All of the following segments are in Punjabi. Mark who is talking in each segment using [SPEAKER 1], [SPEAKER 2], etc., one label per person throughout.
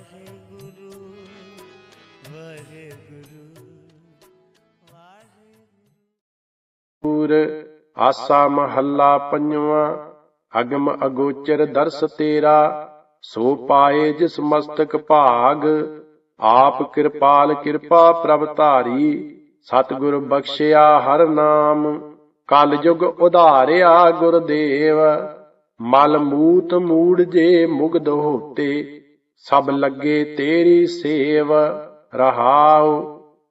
[SPEAKER 1] ਵਾਹਿਗੁਰੂ ਵਾਹਿਗੁਰੂ
[SPEAKER 2] ਆਸਾ ਮਹੱਲਾ ਪੰਜਵਾਂ, ਅਗਮ ਅਗੋਚਰ ਦਰਸ ਤੇਰਾ, ਸੋ ਪਾਏ ਜਿਸ ਮਸਤਕ ਭਾਗ, ਆਪ ਕਿਰਪਾਲ ਕਿਰਪਾ ਪ੍ਰਭ ਧਾਰੀ, ਸਤਿਗੁਰ ਬਖਸ਼ਿਆ ਹਰ ਨਾਮ, ਕਲ ਯੁਗ ਉਧਾਰਿਆ ਗੁਰਦੇਵ, ਮਲ ਮੂਤ ਮੂੜ ਜੇ ਮੁਗਧ ਹੋਤੇ ਸਭ ਲੱਗੇ ਤੇਰੀ ਸੇਵ, ਰਹਾਉ,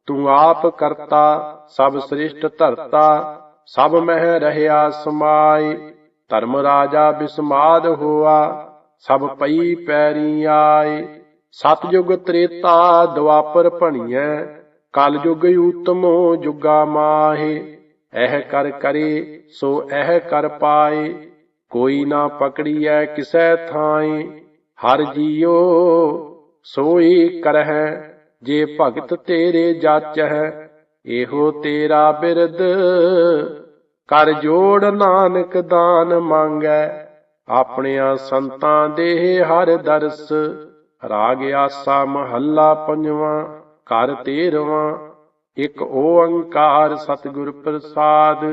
[SPEAKER 2] ਤੂੰ ਆਪ ਕਰਤਾ, ਸਭ ਸ੍ਰਿਸ਼ਟ ਧਰਤਾ, ਸਭ ਮਹਿ ਰਹਿਆ ਸਮਾਈ, ਧਰਮ ਰਾਜਾ ਬਿਸਮਾਦ ਹੋਆ, ਸਭ ਪਈ ਪੈਰੀ ਆਏ ਸਤਜੁਗ ਤ੍ਰੇਤਾ ਦੁਆਪਰ ਭਣੀਐ ਕਲ ਯੁਗ ਊਤਮੋ ਜੁਗਾ ਮਾਹੇ, ਇਹ ਕਰ ਕਰੇ ਸੋ ਇਹ ਕਰ ਪਾਏ, ਕੋਈ ਨਾ ਪਕੜੀਐ ਕਿਸੈ ਥਾਈ ਹਰ ਜੀਓ ਸੋਈ ਕਰਹਿ, ਜੇ ਭਗਤ ਤੇਰੇ ਜਾਚਹਿ, ਇਹੋ ਤੇਰਾ ਬਿਰਦ ਕਰ ਜੋੜ ਨਾਨਕ ਦਾਨ ਮੰਗੈ, ਆਪਣਿਆਂ ਸੰਤਾਂ ਦੇ ਹਰ ਦਰਸ। ਰਾਗ ਆਸਾ ਮਹੱਲਾ ਪੰਜਵਾਂ, ਕਰ ਤੇਰਵਾਂ। ਇੱਕ ਓੰਕਾਰ ਸਤਿਗੁਰ ਪ੍ਰਸਾਦ,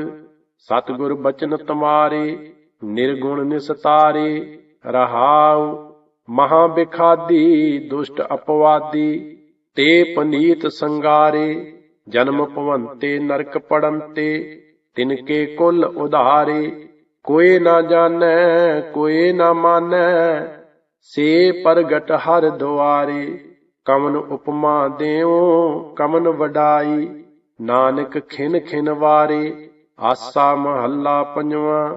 [SPEAKER 2] ਸਤਿਗੁਰ ਬਚਨ ਤੁਮਾਰੇ, ਨਿਰਗੁਣ ਨਿਸਤਾਰੇ। ਰਹਾਉ ਮਹਾ ਬਿਖਾਦੀ ਦੁਸ਼ਟ ਅਪਵਾਦੀ, ਤੇ ਪਨੀਤ ਸੰਗਾਰੇ, ਜਨਮ ਭਵੰਤੇ, ਨਰਕ ਪੜੰਤੇ, ਤਿਨਕੇ ਕੁਲ ਉਧਾਰੇ, ਕੋਈ ਨਾ ਜਾਣੈ, ਕੋਈ ਨਾ ਮਾਨੈ, ਸੇ ਪ੍ਰਗਟ ਹਰ ਦੁਆਰੇ, ਕਮਨ ਉਪਮਾ ਦੇਉ, ਕਮਨ ਵਡਾਈ, ਨਾਨਕ ਖਿਨ ਖਿਨ ਵਾਰੇ, ਆਸਾ ਮਹੱਲਾ ਪੰਜਵਾਂ,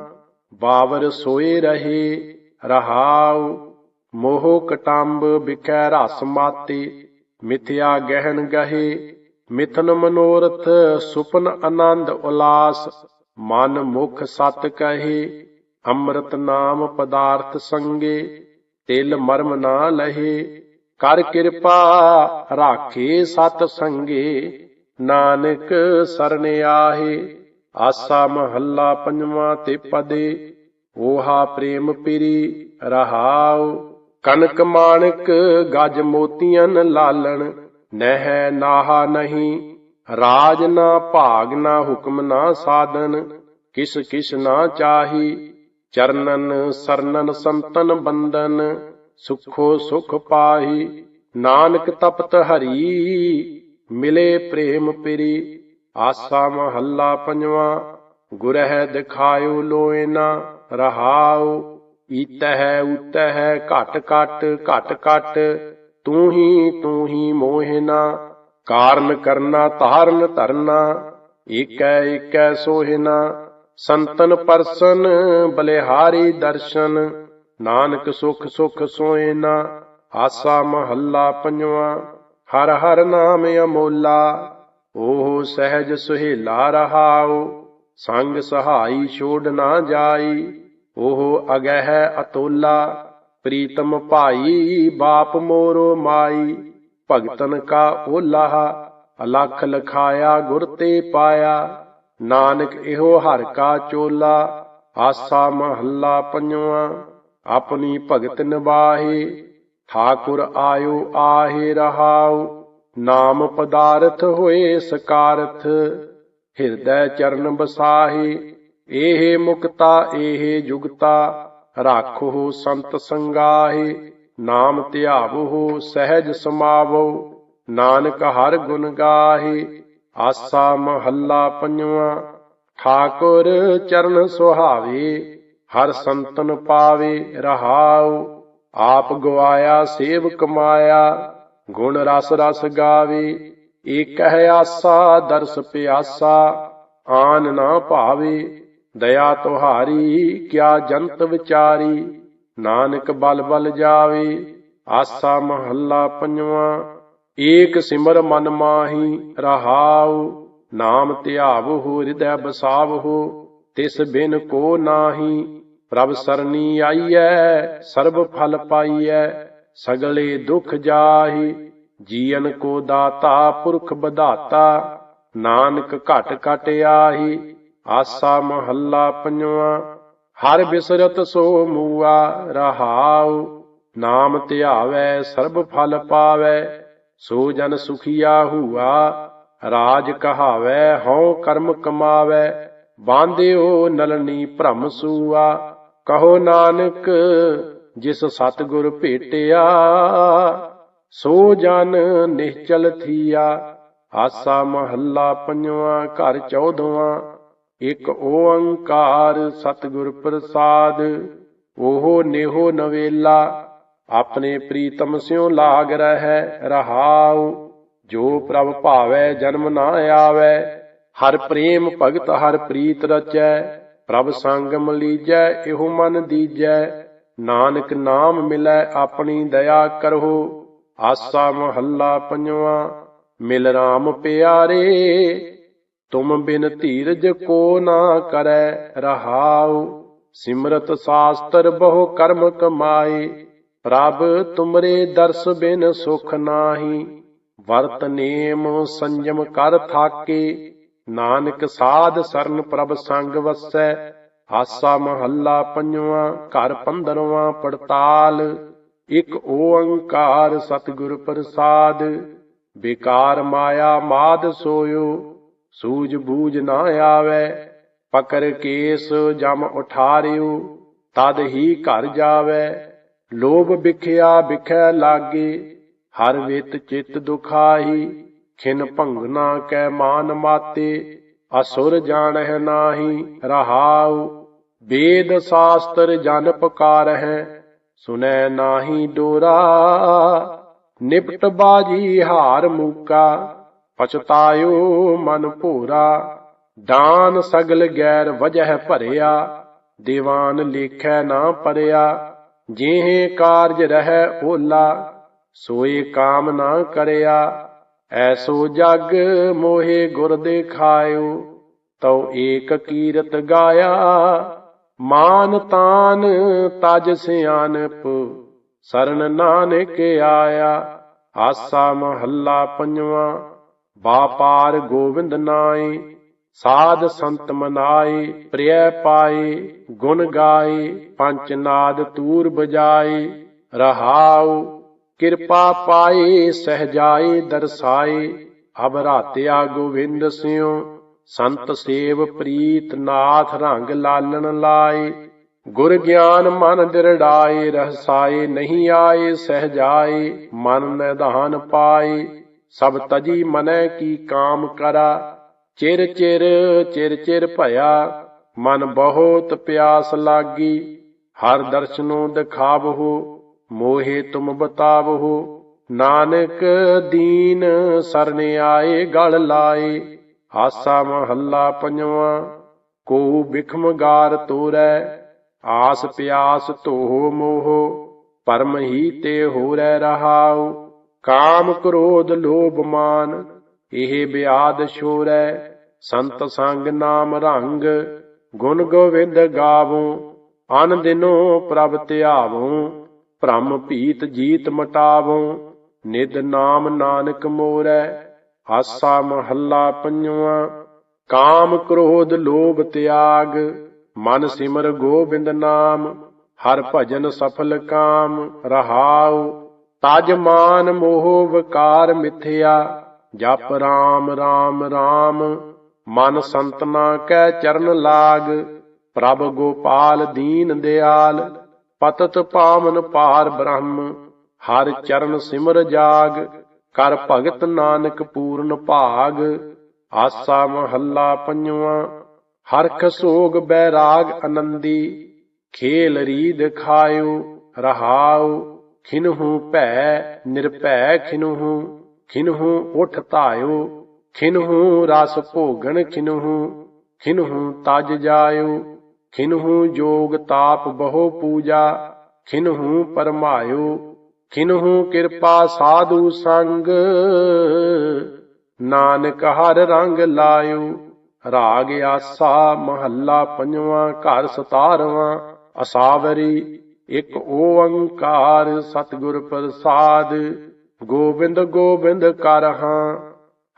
[SPEAKER 2] ਬਾਵਰ ਸੋਏ ਰਹੇ, ਰਹਾਉ ਮੋਹ ਕਟੰਬ ਵਿਖੈ ਰਸ ਮਾਤੇ, ਮਿਥਿਆ ਗਹਿਨ ਗਹੇ, ਮਿਥਨ ਮਨੋਰਥ ਸੁਪਨ ਆਨੰਦ ਉਲਾਸ, ਮਨ ਮੁਖ ਸਤ ਕਹੇ, ਅੰਮ੍ਰਿਤ ਨਾਮ ਪਦਾਰਥ ਸੰਗੇ, ਤਿਲ ਮਰਮ ਨਾ ਲਹੇ, ਕਰ ਕਿਰਪਾ ਰਾਖੇ ਸਤ ਸੰਗੇ, ਨਾਨਕ ਸਰਣ ਆਹੇ, ਆਸਾ ਮਹੱਲਾ ਪੰਜਵਾਂ ਤੇ ਪਦੇ, ਓਹਾ ਪ੍ਰੇਮ ਪਿਰੀ ਰਹਾਉ। ਕਨਕ ਮਾਣਕ ਗਜ ਮੋਤੀਆਂ ਲਾਲਣ, ਨਹਿ ਨਾਹਾ ਨਹੀਂ, ਰਾਜ ਨਾ ਭਾਗ ਨਾ ਹੁਕਮ ਨਾ ਸਾਧਨ, ਕਿਸ ਕਿਸ ਨਾ ਚਾਹੀ, ਚਰਨਨ ਸਰਨਨ ਸੰਤਨ ਬੰਦਨ ਸੁਖੋ ਸੁਖ ਪਾਹੀ, ਨਾਨਕ ਤਪਤ ਹਰੀ, ਮਿਲੇ ਪ੍ਰੇਮ ਪਿਰੀ, ਆਸਾ ਮਹੱਲਾ ਪੰਜਵਾਂ, ਗੁਰਹਿ ਦਿਖਾਇਓ ਲੋਇਨਾ ਰਹਾਓ ਈਤਹਿ ਉਤਹਿ ਘਟ ਘਟ ਘਟ ਘਟ, ਤੂੰ ਹੀ ਤੂੰ ਹੀ ਮੋਹਿਨਾ ਕਾਰਨ ਕਰਨਾ ਧਾਰਨ ਧਰਨਾ, ਏਕੈ ਏਕੈ ਸੋਹਿਨਾ ਸੰਤਨ ਪਰਸਨ ਬਲਿਹਾਰੀ ਦਰਸ਼ਨ, ਨਾਨਕ ਸੁਖ ਸੁਖ ਸੋਇਨਾ ਆਸਾ ਮਹੱਲਾ ਪੰਜਵਾਂ, ਹਰ ਹਰ ਨਾਮ ਅਮੋਲਾ, ਓਹ ਸਹਿਜ ਸੁਹੇਲਾ ਰਹਾਉ, ਸੰਗ ਸਹਾਈ ਛੋੜ ਨਾ ਜਾਈ ਉਹ ਅਗਹਿ ਅਤੋਲਾ, ਪ੍ਰੀਤਮ ਭਾਈ, ਬਾਪ ਮੋਰੋ ਮਾਈ, ਭਗਤਨ ਕਾ ਓਲਾਹ, ਅਲਖ ਲਖਾਇਆ ਗੁਰ ਤੇ ਪਾਇਆ, ਨਾਨਕ ਇਹੋ ਹਰ ਕਾ ਚੋਲਾ, ਆਸਾ ਮਹੱਲਾ ਪੰਜਵਾਂ, ਆਪਣੀ ਭਗਤ ਨਿਵਾਹੇ ਠਾਕੁਰ ਆਇਓ ਆਹੇ ਰਹਾਉ, ਨਾਮ ਪਦਾਰਥ ਹੋਏ ਸਕਾਰਥ, ਹਿਰਦੈ ਚਰਨ ਬਸਾਹੇ ਇਹ ਮੁਕਤਾ ਇਹ ਜੁਗਤਾ ਰਾਖੋ ਸੰਤ ਸੰਗਾਹੇ, ਨਾਮ ਧਿਆਵੋ ਸਹਿਜ ਸਮਾਵੋ ਨਾਨਕ ਹਰ ਗੁਣ ਗਾਹੇ, ਆਸਾ ਮਹੱਲਾ ਪੰਜਵਾਂ, ਠਾਕੁਰ ਚਰਨ ਸੁਹਾਵੇ, ਹਰ ਸੰਤਨ ਪਾਵੇ, ਰਹਾਉ, ਆਪ ਗਵਾਇਆ ਸੇਵ ਕਮਾਇਆ ਗੁਣ ਰਸ ਰਸ ਗਾਵੇ ਏਕ ਹੈ ਆਸਾ, ਦਰਸ ਪਿਆਸਾ, ਆਨ ਨਾ ਭਾਵੇ ਦਇਆ ਤੁਹਾਰੀ, ਕਿਆ ਜੰਤ ਵਿਚਾਰੀ, ਨਾਨਕ ਬਲ ਬਲ ਜਾਵੇ, ਆਸਾ ਮਹੱਲਾ ਪੰਜਵਾਂ, ਏਕ ਸਿਮਰ ਮਨ ਮਾਹੀ ਰਹਾਉ, ਨਾਮ ਧਿਆਵਹੁ ਹਿਰਦੈ ਬਸਾਵਹੁ ਤਿਸ ਬਿਨ ਕੋ ਨਾਹੀ, ਪ੍ਰਭ ਸਰਣੀ ਆਈਐ, ਸਰਬ ਫਲ ਪਾਈਐ, ਸਗਲੇ ਦੁਖ ਜਾਹੀ, ਜੀਵਨ ਕੋ ਦਾਤਾ, ਪੁਰਖ ਬਧਾਤਾ ਨਾਨਕ ਘਟ ਘਟ ਆਹੀ ਆਸਾ ਮਹੱਲਾ ਪੰਜਵਾਂ, ਹਰ ਬਿਸਰਤ ਸੋ ਮੂਆ ਰਹਾਉ, ਨਾਮ ਧਿਆਵੈ ਸਰਬ ਫਲ ਪਾਵੈ ਸੋ ਜਨ ਸੁਖੀਆ ਹੁਆ, ਰਾਜ ਕਹਾਵੈ ਹਉ ਕਰਮ ਕਮਾਵੈ, ਬਾਂਧਿਓ ਨਲਨੀ ਭ੍ਰਮ ਸੂਆ, ਕਹੋ ਨਾਨਕ ਜਿਸ ਸਤਿਗੁਰ ਭੇਟਿਆ, ਸੋ ਜਨ ਨਿਹਚਲ ਥੀਆ। ਆਸਾ ਮਹੱਲਾ ਪੰਜਵਾ, ਘਰ ਚੌਦਵਾਂ ਇੱਕ ਓੰਕਾਰ ਸਤਿਗੁਰ ਪ੍ਰਸਾਦ, ਉਹ ਨੇਹੋ ਨਵੇਲਾ, ਆਪਣੇ ਪ੍ਰੀਤਮ ਸਿਉ ਲਾਗ ਰਹਿ ਰਹਾਉ, ਜੋ ਪ੍ਰਭ ਭਾਵੈ ਜਨਮ ਨਾ ਆਵੈ, ਹਰ ਪ੍ਰੇਮ ਭਗਤ ਹਰ ਪ੍ਰੀਤ ਰਚੈ, ਪ੍ਰਭ ਸੰਗ ਮਲੀਜੈ ਇਹੋ ਮਨ ਦੀਜੈ, ਨਾਨਕ ਨਾਮ ਮਿਲੈ ਆਪਣੀ ਦਇਆ ਕਰੋ ਆਸਾ ਮਹੱਲਾ ਪੰਜਵਾ, ਮਿਲ ਰਾਮ ਪਿਆਰੇ ਤੁਮ ਬਿਨ ਧੀਰਜ ਕੋ ਨਾ ਕਰੈ ਰਹਾਉ, ਸਿਮਰਤ ਸਾਸਤਰ ਬਹੁ ਕਰਮ ਕਮਾਏ। ਪ੍ਰਭ ਤੁਮਰੇ ਦਰਸ ਬਿਨ ਸੁਖ ਨਾਹੀ, ਵਰਤ ਨੇਮ ਸੰਜਮ ਕਰ ਥਾਕੇ। ਨਾਨਕ ਸਾਧ ਸਰਨ ਪ੍ਰਭ ਸੰਗ ਵਸੈ ਹਾਸਾ ਮਹੱਲਾ ਪੰਜਵਾਂ, ਘਰ ਪੰਦਰਵਾਂ ਪੜਤਾਲ। ਇੱਕ ਓੰਕਾਰ ਸਤਿਗੁਰ ਪ੍ਰਸਾਦ ਬੇਕਾਰ ਮਾਇਆ ਮਾਦ ਸੋਇਓ ਸੂਝ ਬੂਝ ਨਾ ਆਵੈ ਪਕਰ ਕੇਸ ਜਮ ਉਠਾਰਿਓ ਤਦ ਹੀ ਘਰ ਜਾਵੈ। ਲੋਭ ਵਿਖਿਆ ਵਿਖੈ ਲਾਗੇ, ਹਰ ਵਿਤ ਚਿਤ ਦੁਖਾਈ ਖਿਨ ਭੰਗਨਾ ਕੈ ਮਾਨ ਮਾਤੇ, ਅਸੁਰ ਜਾਣਹਿ ਨਾਹੀ, ਰਹਾਉ। ਵੇਦ ਸ਼ਾਸਤਰ ਜਨ ਪੁਕਾਰਹਿ, ਸੁਨੈ ਨਾਹੀ ਡੋਰਾ। ਨਿਪਟ ਬਾਜੀ ਹਾਰ ਮੂਕਾ ਪਛਤਾਇਓ ਮਨ ਭੋਰਾ, ਦਾਨ ਸਗਲ ਗੈਰ ਵਜਹ ਭਰਿਆ, ਦੀਵਾਨ ਲੇਖੈ ਨਾ ਪਰਿਆ, ਜਿਹੇ ਕਾਰਜ ਰਹਿ ਓਲਾ, ਸੋਏ ਕਾਮ ਨਾ ਕਰਿਆ, ਐਸੋ ਜਗ ਮੋਹੇ ਗੁਰ ਦੇਖਾਇਓ, ਤਉ ਏਕ ਕੀਰਤ ਗਾਇਆ, ਮਾਨ ਤਾਨ ਤਜ ਸਿਆਨਪ, ਸਰਨ ਨਾਨਕ ਆਇਆ, ਆਸਾ ਮਹੱਲਾ ਪੰਜਵਾਂ ਬਾਪਾਰ ਗੋਵਿੰਦ ਨਾਏ, ਸਾਧ ਸੰਤ ਮਨਾਏ, ਪ੍ਰਿਯ ਪਾਏ, ਗੁਣ ਗਾਏ ਪੰਚ ਨਾਦ ਤੂਰ ਬਜਾਏ, ਰਹਾਉ, ਕਿਰਪਾ ਪਾਏ, ਸਹਜਾਏ, ਦਰਸਾਏ ਅਬ ਰਾਤਿਆ ਗੋਵਿੰਦ ਸਿਉ, ਸੰਤ ਸੇਵ ਪ੍ਰੀਤ ਨਾਥ ਰੰਗ ਲਾਲਣ ਲਾਏ, ਗੁਰ ਗਿਆਨ ਮਨ ਦਿਰੜਾਏ, ਰਹਸਾਏ, ਨਹੀਂ ਆਏ, ਸਹਜਾਏ, ਮਨ ਨਿਧਾਨ ਪਾਏ ਸਭ ਤਜੀ ਮਨੈ ਕੀ ਕਾਮ ਕਰਾ। ਚਿਰ ਚਿਰ ਚਿਰ ਚਿਰ ਭਇਆ। ਮਨ ਬਹੁਤ ਪਿਆਸ ਲਾਗੀ। ਹਰ ਦਰਸਨੋ ਦਿਖਾਵਹੁ, ਮੋਹਿ ਤੁਮ ਬਤਾਵਹੁ। ਨਾਨਕ ਦੀਨ ਸਰਣ ਆਏ, ਗਲ ਲਾਏ। ਆਸਾ ਮਹੱਲਾ ਪੰਜਵਾ, ਕੋ ਬਿਖਮ ਗਾਰ ਤੋਰੈ। ਆਸ ਪਿਆਸ ਧੋਹ ਮੋਹ, ਪਰਮ ਹੀ ਤੇ ਹੋਰੈ ਰਹਾਉ। ਕਾਮ ਕ੍ਰੋਧ ਲੋਭ ਮਾਨ, ਇਹ ਬਿਆਦ ਸ਼ੋਰੈ ਸੰਤ ਸੰਗ ਨਾਮ ਰੰਗ, ਗੁਣ ਗੋਵਿੰਦ ਗਾਵੋ, ਅਨ ਦਿਨੋ ਪ੍ਰਭ ਧਿਆਵੋ, ਭ੍ਰਮ ਭੀਤ ਜੀਤ ਮਟਾਵੋ, ਨਿਦ ਨਾਮ ਨਾਨਕ ਮੋਰੈ, ਆਸਾ ਮਹੱਲਾ ਪੰਜਵਾ, ਕਾਮ ਕ੍ਰੋਧ ਲੋਭ ਤਿਆਗ, ਮਨ ਸਿਮਰ ਗੋਬਿੰਦ ਨਾਮ, ਹਰ ਭਜਨ ਸਫਲ ਕਾਮ, ਰਹਾਉ ਤਜ ਮਾਨ ਮੋਹ ਵਿਕਾਰ ਮਿਥਿਆ, ਜਪ ਰਾਮ ਰਾਮ ਰਾਮ। ਮਨ ਸੰਤਨਾ ਕੈ ਚਰਨ ਲਾਗ, ਪ੍ਰਭ ਗੋਪਾਲ ਦੀਨ ਦਿਆਲ। ਪਤਤ ਪਾਵਨ ਪਾਰ ਬ੍ਰਹਮ, ਹਰ ਚਰਨ ਸਿਮਰ ਜਾਗ। ਕਰ ਭਗਤ ਨਾਨਕ ਪੂਰਨ ਭਾਗ, ਆਸਾ ਮਹੱਲਾ ਪੰਜਵਾ। ਹਰਖ ਸੋਗ ਬੈਰਾਗ ਆਨੰਦੀ, ਖੇਲ ਰੀਦ ਖਾਇਓ ਰਹਾਓ ਖਿਨਹੂ ਭੈ ਨਿਰਭੈ ਖਿਨਹੂ ਖਿਨਹੂ ਉਠ ਧਾਇਓ, ਖਿਨਹੂ ਰਸ ਭੋਗਣ ਖਿਨਹੂ ਖਿਨਹੂ ਤਜ ਜਾਇਓ, ਖਿਨਹੂ ਜੋਗ ਤਾਪ ਬਹੁ ਪੂਜਾ, ਖਿਨਹੂ ਪਰਮਾਇਓ, ਖਿਨਹੂ ਕਿਰਪਾ ਸਾਧੂ ਸੰਗ। ਨਾਨਕ ਹਰ ਰੰਗ ਲਾਇਓ, ਰਾਗ ਆਸਾ ਮਹੱਲਾ ਪੰਜਵਾਂ, ਘਰ ਸਤਾਰਵਾਂ, ਅਸਾਵਰੀ ਇੱਕ ਓੰਕਾਰ ਸਤਿਗੁਰ ਪ੍ਰਸਾਦ, ਗੋਬਿੰਦ ਗੋਬਿੰਦ ਕਰ ਹਾਂ,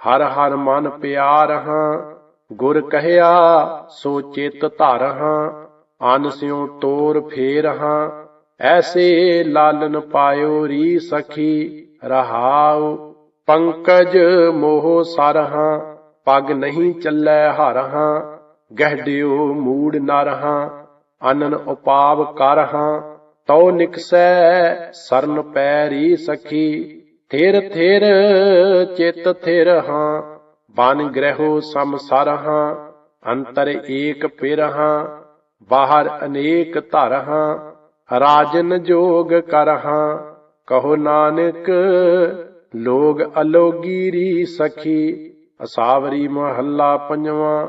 [SPEAKER 2] ਹਰ ਹਰ ਮਨ ਪਿਆਰ ਹਾਂ, ਗੁਰ ਕਹਿਆ ਸੋ ਚਿਤ ਧਰ ਹਾਂ, ਅਨ ਸਿਉ ਤੋਰ ਫੇਰ ਹਾਂ, ਐਸੇ ਲਾਲਨ ਪਾਇਓ ਰੀ ਸਖੀ, ਰਹਾਉ ਪੰਕਜ ਮੋਹ ਸਰਹਾਂ ਪਗ ਨਹੀਂ ਚੱਲੈ ਗਹਿ ਗਹਿੜਿਓ ਮੂੜ ਨਰਹਾਂ ਅਨਨ ਉਪਾਵ ਕਰਹਾਂ ਤਉ ਨਿਕਸੈ ਸਰਨ ਪੈਰੀ ਸਖੀ, ਥਿਰ ਥਿਰ ਚਿਤ ਥਿਰ ਹਾਂ, ਬਨ ਗ੍ਰਹਿਓ ਸਮਸਰਹਾਂ ਅੰਤਰ ਏਕ ਪਿਰਹਾਂ ਬਾਹਰ ਅਨੇਕ ਧਰਹਾਂ ਰਾਜਨ ਜੋਗ ਕਰਹਾਂ ਕਹੋ ਨਾਨਕ ਲੋਗ ਅਲੋਗੀ ਰੀ ਸਖੀ, ਅਸਾਵਰੀ ਮਹੱਲਾ ਪੰਜਵਾਂ